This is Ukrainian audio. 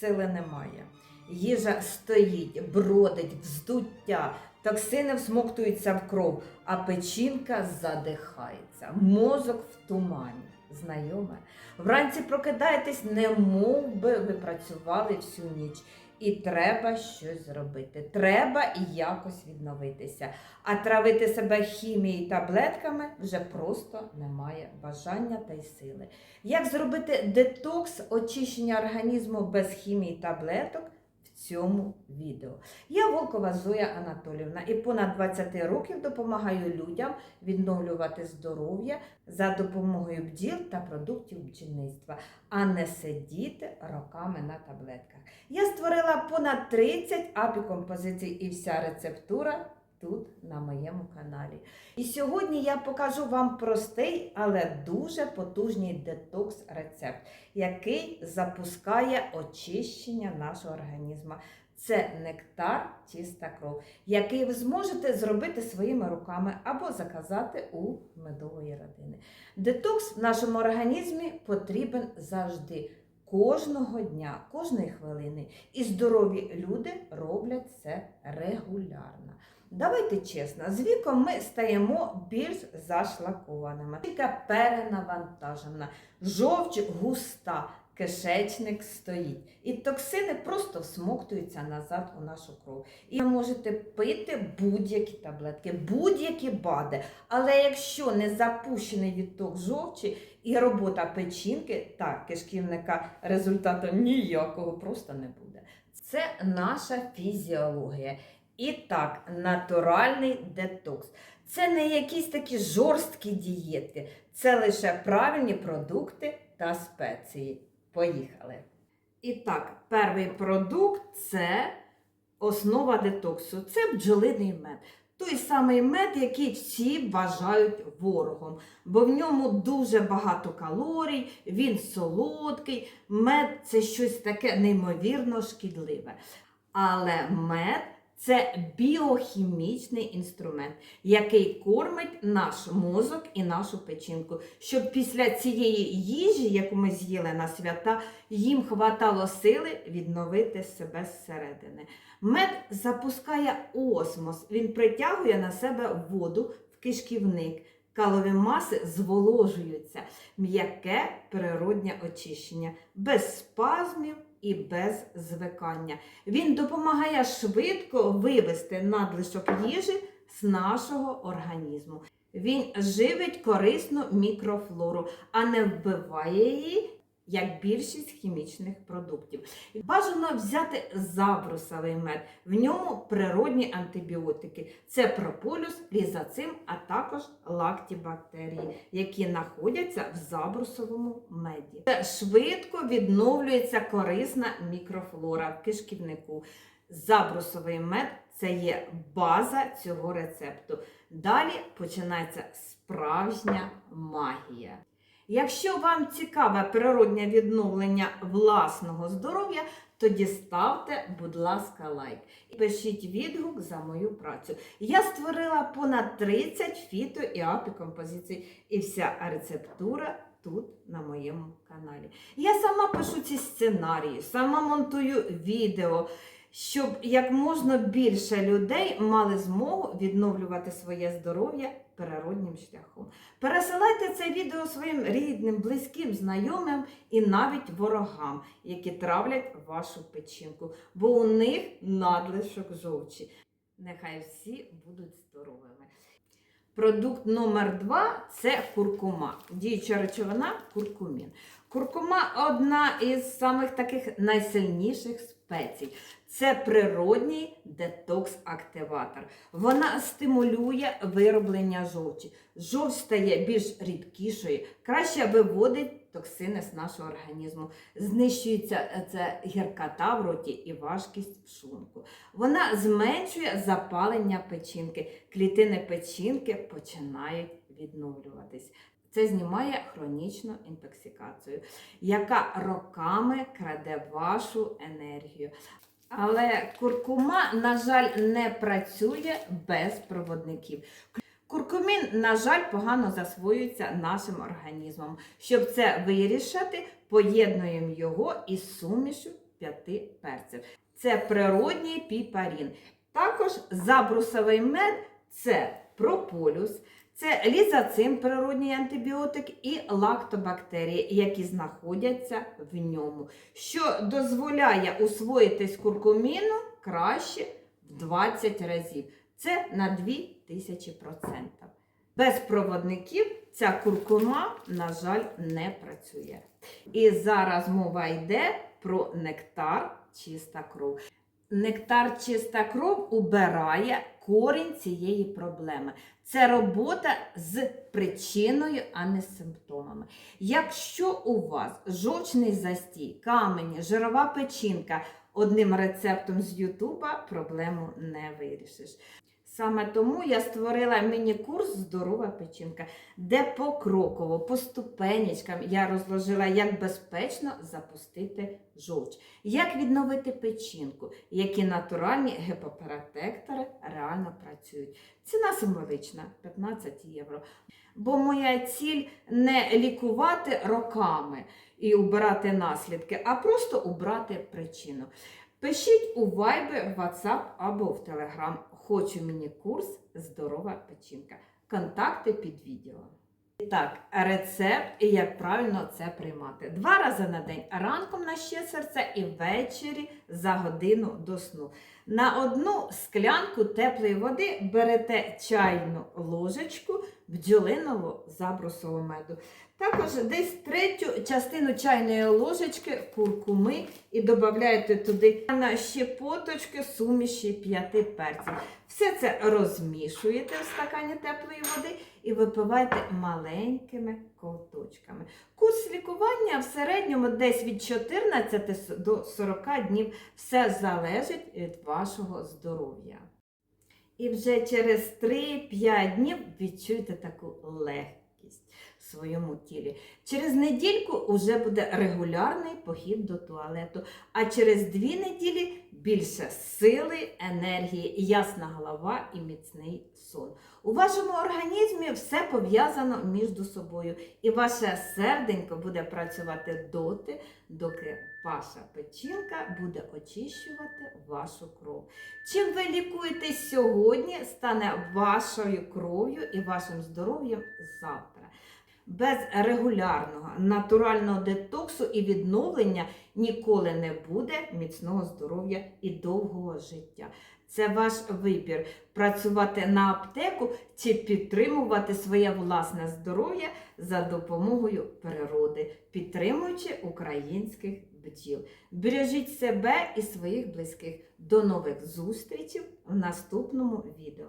сили немає. Їжа стоїть, бродить, вздуття, токсини всмоктуються в кров, а печінка задихається, мозок в тумані. Знайоме. Вранці прокидаєтесь, не мов би ви працювали всю ніч. І треба щось зробити. Треба і якось відновитися. А травити себе хімією і таблетками вже просто немає бажання та й сили. Як зробити детокс очищення організму без хімії таблеток? Цьому відео. Я Волкова Зоя Анатолівна і понад 20 років допомагаю людям відновлювати здоров'я за допомогою бджіл та продуктів бджільництва, а не сидіти роками на таблетках. Я створила понад 30 апікомпозицій і вся рецептура тут на моєму каналі. І сьогодні я покажу вам простий, але дуже потужний детокс-рецепт, який запускає очищення нашого організму. Це нектар чиста кров, який ви зможете зробити своїми руками або заказати у медової родини. Детокс в нашому організмі потрібен завжди. Кожного дня, кожної хвилини. І здорові люди роблять це регулярно. Давайте чесно, з віком ми стаємо більш зашлакованими. Шийка перенавантажена, жовч густа, кишечник стоїть. І токсини просто всмоктуються назад у нашу кров. І ви можете пити будь-які таблетки, будь-які БАДи. Але якщо не запущений відток жовчі і робота печінки та кишківника, результату ніякого просто не буде. Це наша фізіологія. І так, натуральний детокс. Це не якісь такі жорсткі дієти, це лише правильні продукти та спеції. Поїхали. І так, перший продукт це основа детоксу. Це бджолиний мед. Той самий мед, який всі вважають ворогом, бо в ньому дуже багато калорій, він солодкий, мед це щось таке неймовірно шкідливе. Але мед це біохімічний інструмент, який кормить наш мозок і нашу печінку, щоб після цієї їжі, яку ми з'їли на свята, їм хватало сили відновити себе зсередини. Мед запускає осмос, він притягує на себе воду в кишківник. Калові маси зволожуються, м'яке природнє очищення, без спазмів і без звикання. Він допомагає швидко вивести надлишок їжі з нашого організму. Він живить корисну мікрофлору, а не вбиває її. Як більшість хімічних продуктів. Бажано взяти забрусовий мед. В ньому природні антибіотики. Це прополюс, лізацим, а також лактібактерії, які знаходяться в забрусовому меді. Це швидко відновлюється корисна мікрофлора в кишківнику. Забрусовий мед це є база цього рецепту. Далі починається справжня магія. Якщо вам цікаве природнє відновлення власного здоров'я, тоді ставте, будь ласка, лайк. І пишіть відгук за мою працю. Я створила понад 30 фіто і апікомпозицій, і вся рецептура тут на моєму каналі. Я сама пишу ці сценарії, сама монтую відео. Щоб як можна більше людей мали змогу відновлювати своє здоров'я природнім шляхом. Пересилайте це відео своїм рідним, близьким, знайомим і навіть ворогам, які травлять вашу печінку, бо у них надлишок жовчі. Нехай всі будуть здоровими. Продукт номер 2 це куркума. Діюча речовина куркумін. Куркума одна із самих таких найсильніших спецій. Це природній детокс-активатор. Вона стимулює вироблення жовчі. Жовч стає більш рідкішою, краще виводить токсини з нашого організму. Знищується це гіркота в роті і важкість в шлунку. Вона зменшує запалення печінки. Клітини печінки починають відновлюватись. Це знімає хронічну інтоксикацію, яка роками краде вашу енергію. Але куркума, на жаль, не працює без проводників. Куркумін, на жаль, погано засвоюється нашим організмом. Щоб це вирішити, поєднуємо його із сумішю п'яти перців. Це природній піпарін. Також забрусовий мед це прополюс, це лізацин, природній антибіотик, і лактобактерії, які знаходяться в ньому, що дозволяє усвоїтись куркуміну краще в 20 разів. Це на 2000%. Без проводників ця куркума, на жаль, не працює. І зараз мова йде про нектар чиста кров. Нектар чиста кров убирає корінь цієї проблеми. Це робота з причиною, а не з симптомами. Якщо у вас жовчний застій, камені, жирова печінка, одним рецептом з Ютуба проблему не вирішиш. Саме тому я створила міні-курс Здорова печінка, де покроково, по ступенечкам я розложила, як безпечно запустити жовч, як відновити печінку, які натуральні гепопротектори реально працюють. Ціна символична 15 євро. Бо моя ціль не лікувати роками і убирати наслідки, а просто убрати причину. Пишіть у Viber, WhatsApp або в Telegram. Хочу мені курс Здорова печінка. Контакти під відео. Так, рецепт і як правильно це приймати. Два рази на день ранком на ще серце і ввечері за годину до сну. На одну склянку теплої води берете чайну ложечку бджолиного забрусового меду. Також десь третю частину чайної ложечки куркуми і додаєте туди на щепоточки суміші п'яти перців. Все це розмішуєте в стакані теплої води і випивайте маленькими ковточками. Курс лікування в середньому десь від 14 до 40 днів. Все залежить від вашого здоров'я. І вже через 3-5 днів відчуєте таку легкість своєму тілі. Через недільку вже буде регулярний похід до туалету, а через 2 неділі більше сили, енергії, ясна голова і міцний сон. У вашому організмі все пов'язано між собою, і ваше серденько буде працювати доти, доки ваша печінка буде очищувати вашу кров. Чим ви лікуєтесь сьогодні, стане вашою кров'ю і вашим здоров'ям завтра. Без регулярного натурального детоксу і відновлення ніколи не буде міцного здоров'я і довгого життя. Це ваш вибір працювати на аптеку чи підтримувати своє власне здоров'я за допомогою природи, підтримуючи українських бджіл. Бережіть себе і своїх близьких. До нових зустрічей в наступному відео.